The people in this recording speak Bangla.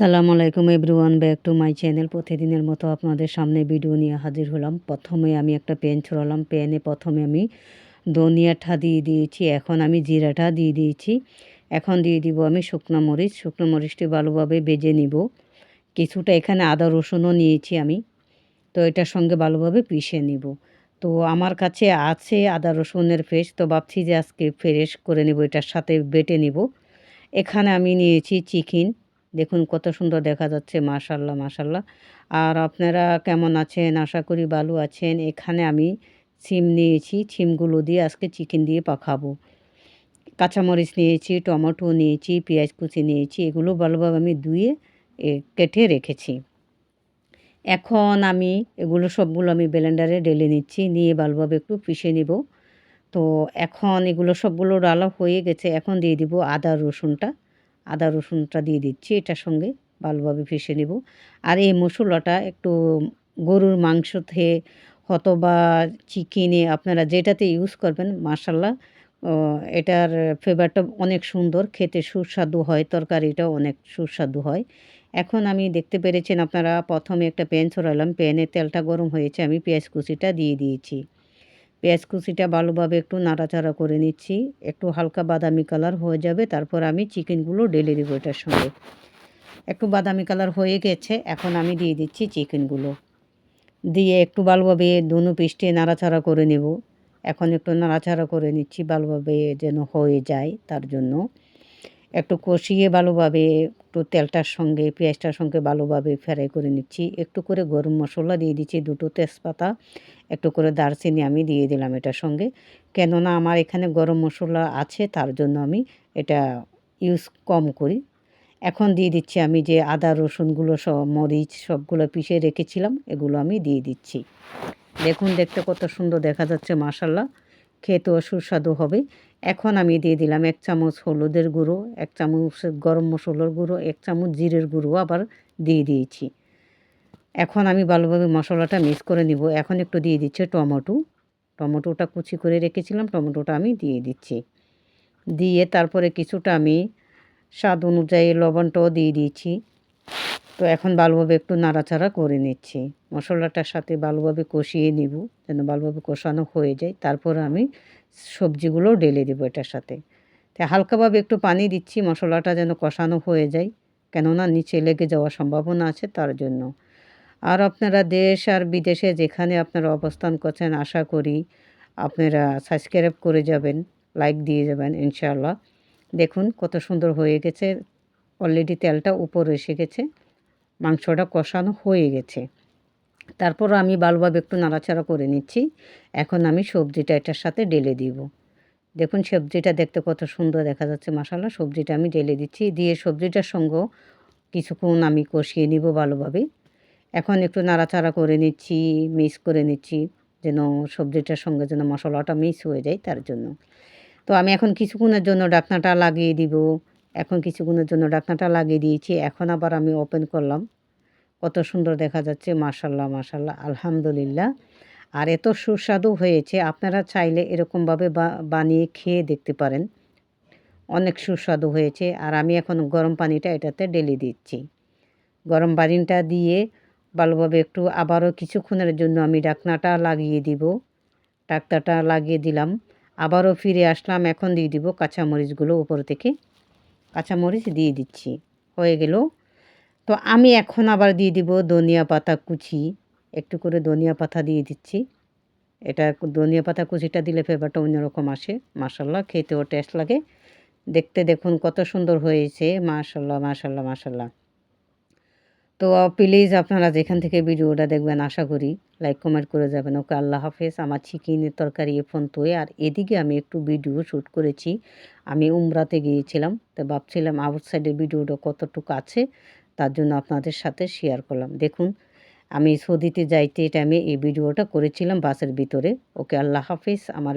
আসসালামু আলাইকুম everyone, back to my channel. প্রতিদিনের মতো আপনাদের সামনে ভিডিও নিয়ে হাজির হলাম। প্রথমে আমি একটা প্যান ছড়ালাম। প্যানে প্রথমে আমি ধনিয়াটা দিয়ে দিয়েছি। এখন আমি জিরাটা দিয়ে দিয়েছি। এখন দিয়ে দিব আমি শুকনো মরিচ। শুকনো মরিচটি ভালোভাবে বেজে নিব। কিছুটা এখানে আদা রসুনও নিয়েছি আমি। তো এটার সঙ্গে ভালোভাবে পিষে নিব। তো আমার কাছে আছে আদা রসুনের পেস্ট। তো ভাবছি যে আজকে ফ্রেশ করে নেব। এটার সাথে বেটে নিব। এখানে আমি নিয়েছি চিকেন। দেখুন কত সুন্দর দেখা যাচ্ছে, মাশাল্লাহ মাশাল্লাহ। আর আপনারা কেমন আছেন? আশা করি ভালো আছেন। এখানে আমি সিম নিয়েছি, সিমগুলো দিয়ে আজকে চিকেন দিয়ে পাখাবো কাঁচামরিচ নিয়েছি, টমেটো নিয়েছি, পেঁয়াজ কুচি নিয়েছি, এগুলো ভালোভাবে আমি ধুয়ে কেটে রেখেছি। এখন আমি এগুলো সবগুলো আমি ব্লেন্ডারে ডেলে নিচ্ছি, নিয়ে ভালোভাবে একটু পিষে নিব। তো এখন এগুলো সবগুলো ডালা হয়ে গেছে, এখন দিয়ে দিব আদা রসুনটা। আদা রসুনটা দিয়ে দিচ্ছি, এটার সঙ্গে ভালোভাবে ফেসে নেব। আর এই মশলাটা একটু গরুর মাংস থেকে অথবা চিকেনে আপনারা যেটাতে ইউজ করবেন মাসাল্লাহ এটার ফ্লেভারটা অনেক সুন্দর, খেতে সুস্বাদু হয়, তরকারিটাও অনেক সুস্বাদু হয়। এখন আমি দেখতে পেরেছেন আপনারা, প্রথমে একটা প্যান ছড়ালাম, প্যানে তেলটা গরম হয়েছে, আমি পেঁয়াজ কুচিটা দিয়ে দিয়েছি। পেঁয়াজ কুচিটা ভালোভাবে একটু নাড়াচাড়া করে নিচ্ছি। একটু হালকা বাদামি কালার হয়ে যাবে, তারপর আমি চিকেনগুলো ঢেলে দেবো এটার সঙ্গে। একটু বাদামি কালার হয়ে গেছে, এখন আমি দিয়ে দিচ্ছি চিকেনগুলো। দিয়ে একটু ভালোভাবে দুনো পিসটে নাড়াচাড়া করে নেব। এখন একটু নাড়াচাড়া করে নিচ্ছি, ভালোভাবে যেন হয়ে যায় তার জন্য। একটু কষিয়ে ভালোভাবে একটু তেলটার সঙ্গে, পেঁয়াজটার সঙ্গে ভালোভাবে ফ্রাই করে নিচ্ছি। একটু করে গরম মশলা দিয়ে দিচ্ছি, দুটো তেজপাতা, একটু করে দারচিনি আমি দিয়ে দিলাম এটার সঙ্গে। কেননা আমার এখানে গরম মশলা আছে, তার জন্য আমি এটা ইউজ কম করি। এখন দিয়ে দিচ্ছি আমি যে আদা, রসুনগুলো সব, মরিচ সবগুলো পিষে রেখেছিলাম, এগুলো আমি দিয়ে দিচ্ছি। দেখুন, দেখতে কত সুন্দর দেখা যাচ্ছে মাসাল্লাহ খেতেও সুস্বাদু হবে। এখন আমি দিয়ে দিলাম এক চামচ হলুদের গুঁড়ো, এক চামচ গরম মশলার গুঁড়ো, এক চামচ জিরের গুঁড়ো আবার দিয়ে দিয়েছি। এখন আমি ভালোভাবে মশলাটা মিক্স করে নিব। এখন একটু দিয়ে দিচ্ছে টমেটো। টমেটোটা কুচি করে রেখেছিলাম, টমেটোটা আমি দিয়ে দিচ্ছি। দিয়ে তারপরে কিছুটা আমি স্বাদ অনুযায়ী লবণটাও দিয়ে দিয়েছি। তো এখন ভালোভাবে একটু নাড়াচাড়া করে নিচ্ছি। মশলাটার সাথে ভালোভাবে কষিয়ে নিব, যেন ভালোভাবে কষানো হয়ে যায়। তারপর আমি সবজিগুলো ঢেলে দেবো এটার সাথে। তাই হালকাভাবে একটু পানি দিচ্ছি, মশলাটা যেন কষানো হয়ে যায়। কেননা নিচে লেগে যাওয়ার সম্ভাবনা আছে তার জন্য। আর আপনারা দেশ আর বিদেশে যেখানে আপনারা অবস্থান করছেন, আশা করি আপনারা সাবস্ক্রাইব করে যাবেন, লাইক দিয়ে যাবেন, ইনশাআল্লাহ। দেখুন কত সুন্দর হয়ে গেছে। অলরেডি তেলটা উপরে এসে গেছে। মাংসটা কষানো হয়ে গেছে। তারপর আমি ভালোভাবে একটু নাড়াচাড়া করে নিচ্ছি। এখন আমি সবজিটা এটার সাথে ঢেলে দিব। দেখুন সবজিটা দেখতে কত সুন্দর দেখা যাচ্ছে মশালা সবজিটা আমি ঢেলে দিচ্ছি। দিয়ে সবজিটার সঙ্গেও কিছুক্ষণ আমি কষিয়ে নিব ভালোভাবে এখন একটু নাড়াচাড়া করে নিচ্ছি, মিক্স করে নিচ্ছি, যেন সবজিটার সঙ্গে যেন মশলাটা মিক্স হয়ে যায় তার জন্য। তো আমি এখন কিছুক্ষণের জন্য ডাকনাটা লাগিয়ে দিব। এখন কিছুক্ষণের জন্য ডাকনাটা লাগিয়ে দিয়েছি। এখন আবার আমি ওপেন করলাম। কত সুন্দর দেখা যাচ্ছে মাশাল্লাহ মাশাল্লাহ আলহামদুলিল্লাহ। আর এত সুস্বাদু হয়েছে, আপনারা চাইলে এরকমভাবে বানিয়ে খেয়ে দেখতে পারেন। অনেক সুস্বাদু হয়েছে। আর আমি এখন গরম পানিটা এটাতে ডেলি দিচ্ছি। গরম পানিটা দিয়ে ভালোভাবে একটু আবারও কিছুক্ষণের জন্য আমি ডাকনাটা লাগিয়ে দিব। ডাক্তারটা লাগিয়ে দিলাম। আবারও ফিরে আসলাম, এখন দিয়ে দিব কাঁচামরিচগুলো উপর থেকে। কাঁচামরিচ দিয়ে দিচ্ছি। হয়ে গেল। তো আমি এখন আবার দিয়ে দিব ধনিয়া পাতা কুচি। একটু করে ধনিয়া পাতা দিয়ে দিচ্ছি। এটা ধনিয়া পাতা কুচিটা দিলে ফ্লেভারটা অন্যরকম আসে। মাসাল্লাহ খেতেও টেস্ট লাগে। দেখতে দেখুন কত সুন্দর হয়েছে। মাশাল্লাহ মাশাল্লাহ মাশাল্লাহ তো প্লিজ আপনারা যেখান থেকে ভিডিওটা দেখবেন, আশা করি লাইক কমেন্ট করে যাবেন। ওকে, আল্লাহ হাফেজ। আমার চিকেনের তরকারি এ ফোন তোয়ে। আর এদিকে আমি একটু ভিডিও শ্যুট করেছি। আমি উমরাতে গিয়েছিলাম। তো ভাবছিলাম আউটসাইডের ভিডিওটা কতটুকু আছে, তার জন্য আপনাদের সাথে শেয়ার করলাম। দেখুন, আমি সৌদিতে যাইতে টাইমে এই ভিডিওটা করেছিলাম বাসের ভিতরে। ওকে, আল্লাহ হাফেজ। আমার